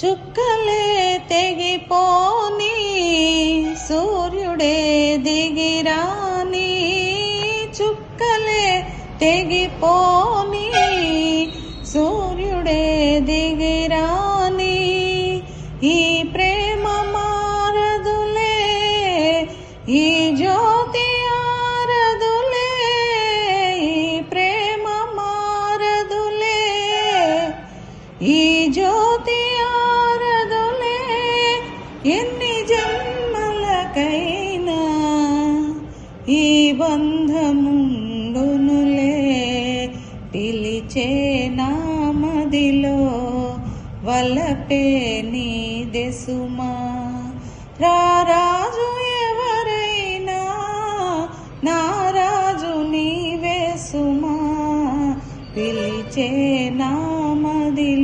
చుక్కలే తెగిపోని సూర్యుడే దిగిరాని. చుక్కలే తెగిపోని సూర్యుడే దిగిరాని. ఈ ప్రేమ మారదులే ఈ జ్యోతి ఆరదులే ఈ ప్రేమ మారదులే. ఈ జ్యోతి ఎన్ని జన్మలకైనా ఈ బంధముండునులే పిలిచే నామదిలో వలపే నీ దెసుమా. రారాజు ఎవరైనా నారాజు నీవేసుమా పిలిచే నామదిలో